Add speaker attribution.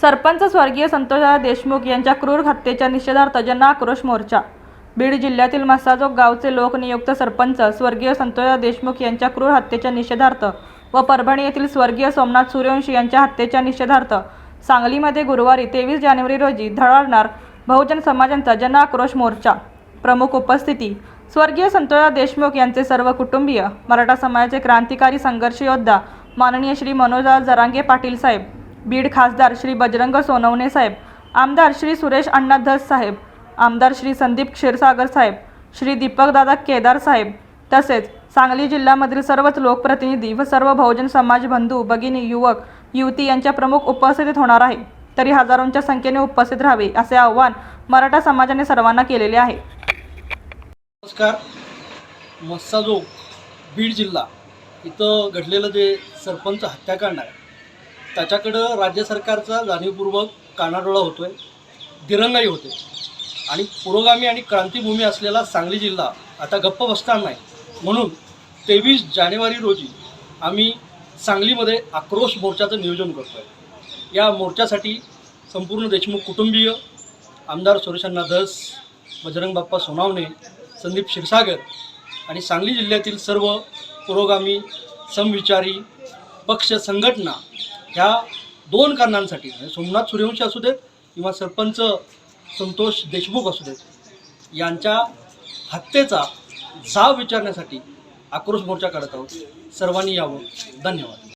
Speaker 1: सरपंच स्वर्गीय संतोषदा देशमुख यांच्या क्रूर हत्येच्या निषेधार्थ जन आक्रोश मोर्चा. बीड जिल्ह्यातील मस्साजोग गावचे लोकनियुक्त सरपंच स्वर्गीय संतोषदा देशमुख यांच्या क्रूर हत्येच्या निषेधार्थ व परभणी येथील स्वर्गीय सोमनाथ सूर्यवंशी यांच्या हत्येच्या निषेधार्थ सांगलीमध्ये गुरुवारी तेवीस जानेवारी रोजी धडाडणार बहुजन समाजांचा जन आक्रोश मोर्चा. प्रमुख उपस्थिती स्वर्गीय संतोषदा देशमुख यांचे सर्व कुटुंबीय मराठा समाजाचे क्रांतिकारी संघर्ष योद्धा माननीय श्री मनोजराव जरांगे पाटील साहेब बीड खासदार श्री बजरंग सोनवणे साहेब आमदार श्री सुरेश अण्णा धस साहेब आमदार श्री संदीप क्षीरसागर साहेब श्री दीपकदादा केदार साहेब तसेच सांगली जिल्ह्यामधील सर्वच लोकप्रतिनिधी व सर्व बहुजन समाज बंधू भगिनी युवक युवती यांच्या प्रमुख उपस्थितीत होणार आहे. तरी हजारोंच्या संख्येने उपस्थित राहावे असे आवाहन मराठा समाजाने सर्वांना केलेले आहे.
Speaker 2: नमस्कार. मस्साजोग बीड जिल्हा. इथं घडलेलं जे सरपंच हत्याकांड आहे त्याच्याकडं राज्य सरकारचा जाणीवपूर्वक कानाडोळा होतो आहे दिरंगाई होते. आणि पुरोगामी आणि क्रांतीभूमी असलेला सांगली जिल्हा आता गप्प बसणार नाही. म्हणून तेवीस जानेवारी रोजी आम्ही सांगलीमध्ये आक्रोश मोर्चाचं नियोजन करतो आहे या मोर्चासाठी संपूर्ण देशमुख कुटुंबीय आमदार सुरेशांना धस बजरंग बाप्पा सोनावणे संदीप क्षीरसागर आणि सांगली जिल्ह्यातील सर्व पुरोगामी समविचारी पक्ष संघटना ह्या दोन कारणांसाठी म्हणजे सोमनाथ सूर्यवंशी असू देत किंवा सरपंच संतोष देशमुख असू देत यांच्या हत्येचा जाब विचारण्यासाठी आक्रोश मोर्चा काढत आहोत. सर्वांनी यावं. धन्यवाद.